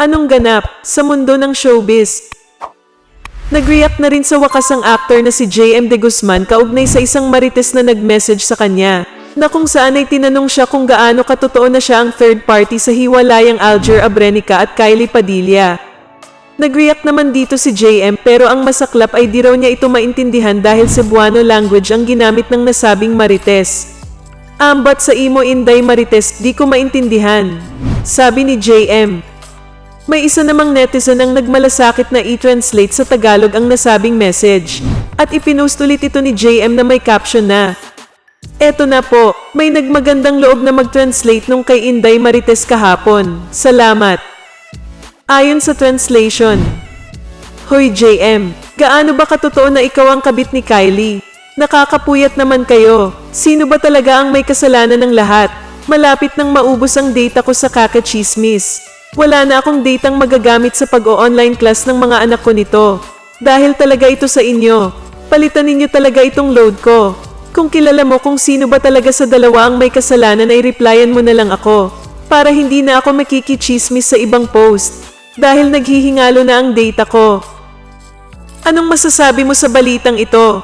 Anong ganap sa mundo ng showbiz? Nag-react na rin sa wakas ang actor na si JM De Guzman kaugnay sa isang marites na nag-message sa kanya na kung saan ay tinanong siya kung gaano katotoo na siya ang third party sa hiwalayang Alger Abrenica at Kylie Padilla. Nag-react naman dito si JM pero ang masaklap ay di raw niya ito maintindihan dahil Cebuano language ang ginamit ng nasabing marites. Ambat sa imo inday marites di ko maintindihan. Sabi ni JM. May isa namang netizen ang nagmalasakit na i-translate sa Tagalog ang nasabing message. At ipinost ulit ito ni JM na may caption na, Eto na po, may nagmagandang loob na mag-translate nung kay Inday Marites kahapon. Salamat. Ayon sa translation, Hoy JM, gaano ba katotoo na ikaw ang kabit ni Kylie? Nakakapuyat naman kayo. Sino ba talaga ang may kasalanan ng lahat? Malapit nang maubos ang data ko sa kakachismis. Wala na akong datang magagamit sa pag-o-online class ng mga anak ko nito. Dahil talaga ito sa inyo. Palitan ninyo talaga itong load ko. Kung kilala mo kung sino ba talaga sa dalawa ang may kasalanan ay replyan mo na lang ako. Para hindi na ako makikichismis sa ibang post. Dahil naghihingalo na ang data ko. Anong masasabi mo sa balitang ito?